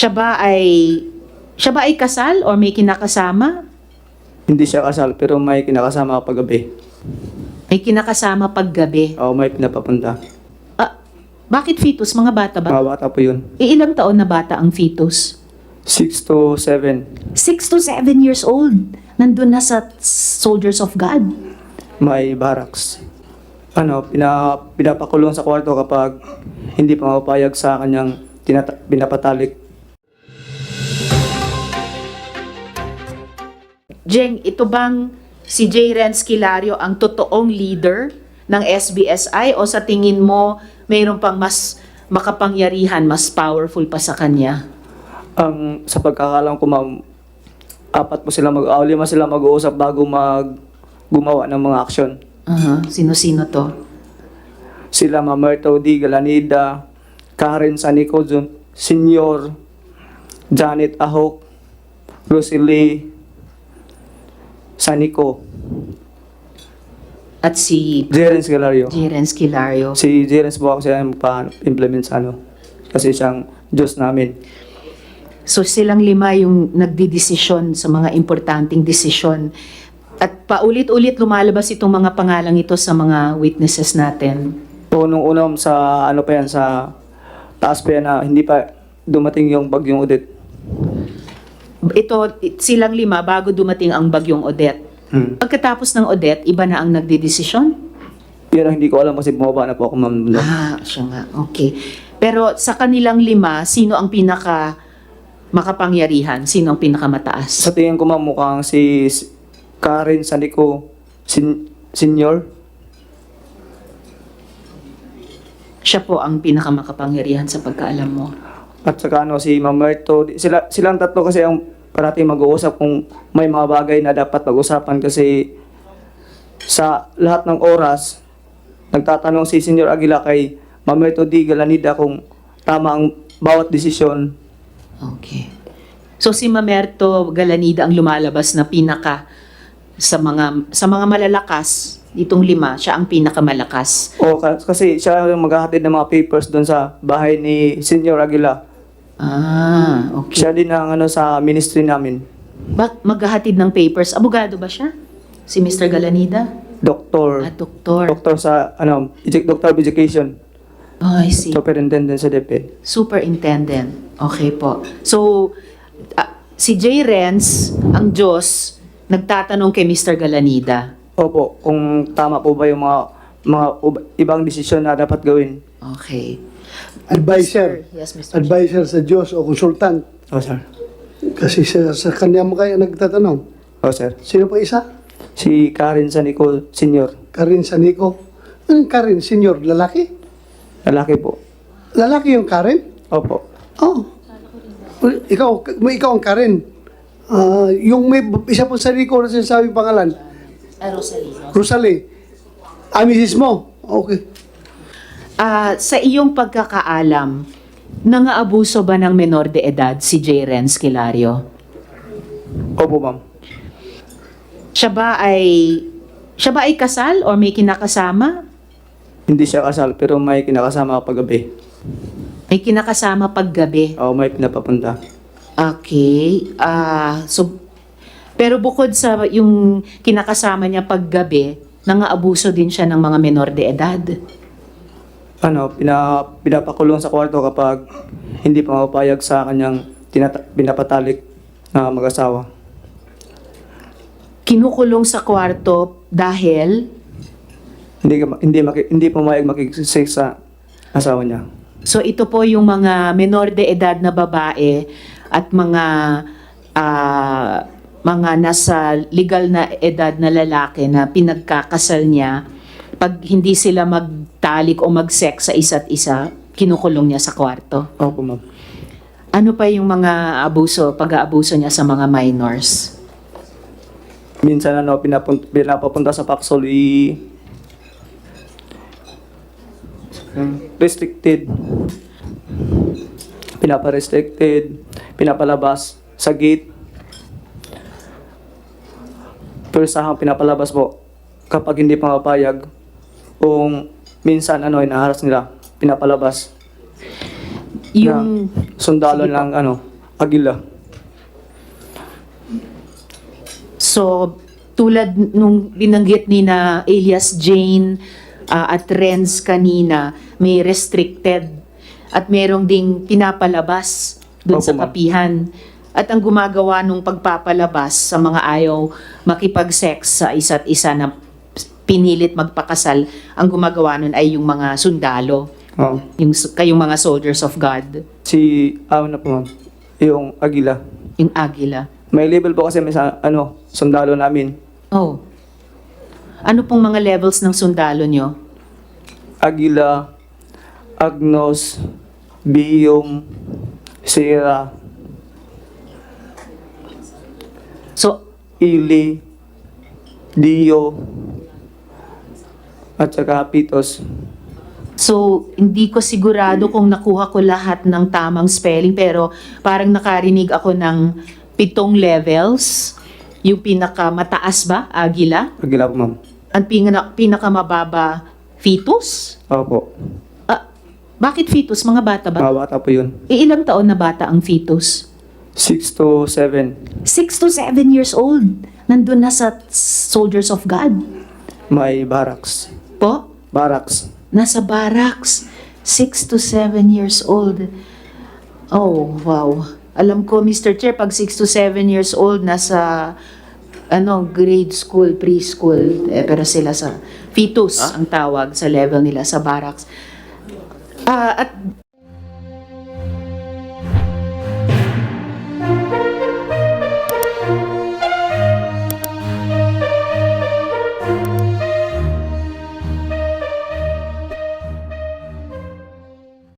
Siya ba ay siya ba ay kasal or may kinakasama? Hindi siya kasal pero may kinakasama kapag gabi. May kinakasama paggabi. O may pinapapunta. Ah, bakit fetus? Mga bata ba? Mga bata po yun. Eh, ilang taon na bata ang fetus? 6 to 7. 6 to 7 years old. Nandun na sa Soldiers of God. May barracks. Ano, pina, pinapakulong sa kwarto kapag hindi pa mapapayag sa kanyang tinata- pinapatalik. Jeng, ito bang si J. Renz Kilario ang totoong leader ng SBSI o sa tingin mo mayroon pang mas makapangyarihan, mas powerful pa sa kanya? Ang sa pagkakalam ko ma'am, apat po sila mag ah, lima sila mag-uusap bago mag gumawa ng mga aksyon. Aha, Sino-sino to? Sila Mamerto D. Galanida, Karen Sanico Jun, Senior, Janet Ahok, Rosalie Sanico, At si Jerens Galario. J. Renz Kilario. Si Jerens po ako siya magpa-implement sa ano. Kasi siyang Diyos namin. So silang lima yung nagdidesisyon sa mga importanteng desisyon. At paulit-ulit lumalabas itong mga pangalang ito sa mga witnesses natin. So, nung unang sa ano pa yan, sa taas pa yan na hindi pa dumating yung bagyong Odette. Ito, silang lima bago dumating ang bagyong Odette. Hmm. Pagkatapos ng Odette, iba na ang nagdidesisyon? Yan ang hindi ko alam kasi bumaba na po ako ma'am. Ah, siya nga. Okay. Pero sa kanilang lima, sino ang pinaka makapangyarihan? Sino ang pinakamataas? Sa tingin ko ma'am mukhang si Karen Sanico sin- Senior. Siya po ang pinakamakapangyarihan sa pagkaalam mo. At saka ano, si Mamerto. Sila, silang tatlo kasi ang parating mag-uusap kung may mga bagay na dapat pag-usapan kasi sa lahat ng oras, nagtatanong si Senior Aguila kay Mamerto D. Galanida kung tama ang bawat desisyon. Okay. So si Mamerto Galanida ang lumalabas na pinaka sa mga sa mga malalakas, itong lima, siya ang pinakamalakas. O ka- kasi siya yung maghahatid ng mga papers doon sa bahay ni Senior Aguila. Ah, okay. Siya din ang ano sa ministry namin. Bak maghahatid ng papers. Abogado ba siya? Si Mr. Galanida? Doktor. Ah, doktor. Doktor sa ano, Doctor of Education. Oh, I see. Superintendent sa DepEd. Superintendent. Okay po. So, ah, si J. Renz, ang Diyos, nagtatanong kay Mr. Galanida. Opo, kung tama po ba yung mga mga ibang desisyon na dapat gawin. Okay. Advisor. Yes, Mr. Advisor sa Diyos o consultant. Oh, sir. Kasi sa, sa kanya mo kayo nagtatanong. Oh, sir. Sino pa isa? Si Karen Sanico Senior. Karin Sanico. Anong Karin? Senior? Lalaki? Lalaki po. Lalaki yung Karin? Opo. Oh. Well, Ikaw, may ikaw ang Karin. Ah, yung may isa po sa Rico na sinasabi pangalan, Ah, Rosalie. Rosalie. Ah, misis mo. Okay. Ah, sa iyong pagkakaalam, nangaabuso ba ng menor de edad si J. Renz Kilario? Opo, ma'am. Siya ba ay siya ba ay kasal or may kinakasama? Hindi siya kasal pero may kinakasama kapag gabi. May kinakasama paggabi. O may pinapapunta. Okay. Ah, so pero bukod sa yung kinakasama niya paggabi, nangaabuso din siya ng mga menor de edad. Ano, pina, pinapakulong sa kwarto kapag hindi pa mapapayag sa kanyang tinata- pinapatalik na mag-asawa. Kinukulong sa kwarto dahil Hindi ka- hindi maki, hindi pumayag makikisig sa asawa niya. So ito po yung mga menor de edad na babae at mga ah, mga nasa legal na edad na lalaki na pinagkakasal niya pag hindi sila magtalik o mag-sex sa isa't isa, kinukulong niya sa kwarto. Opo, ma'am. Ano pa yung mga abuso, pag-aabuso niya sa mga minors? Minsan ano, pinapun- pinapapunta sa Paxol i restricted. Pinapa-restricted, pinapalabas sa gate. Pero sa pinapalabas po kapag hindi pa mapayag kung minsan ano, inaharas nila, pinapalabas. Yung Sundalo Sige lang ano, Agila. So, tulad nung binanggit ni na alias Jane ah, at Renz kanina, may restricted at merong ding pinapalabas doon sa kapihan. At ang gumagawa nung pagpapalabas sa mga ayaw makipag-sex sa isa't isa na pinilit magpakasal, ang gumagawa nun ay yung mga sundalo, Oh. yung kayong mga soldiers of God, Si, ah, ano po ma'am? Yung Agila. yung agila. May label po kasi may sa, ano, sundalo namin. Oh. Ano pong mga levels ng sundalo nyo? Agila, Agnos, Biyom, Sierra, So, Ili, Dio, at saka Pitos. So, hindi ko sigurado kung nakuha ko lahat ng tamang spelling pero parang nakarinig ako ng pitong levels. Yung pinakamataas ba, agila? Agila po ma'am. Ang pinaka, pinakamababa, fetus? Opo. Ah, bakit fetus? Mga bata ba? Mga bata po yun. E, ilang taon na bata ang fetus? 6 to 7. 6 to 7 years old. Nandun na sa Soldiers of God. May barracks. Po? Barracks. Nasa barracks. 6 to 7 years old. Oh, wow. Alam ko, Mr. Chair, pag 6 to 7 years old, nasa ano, grade school, preschool, eh, pero sila sa fetus ang tawag sa level nila sa barracks. Ah, at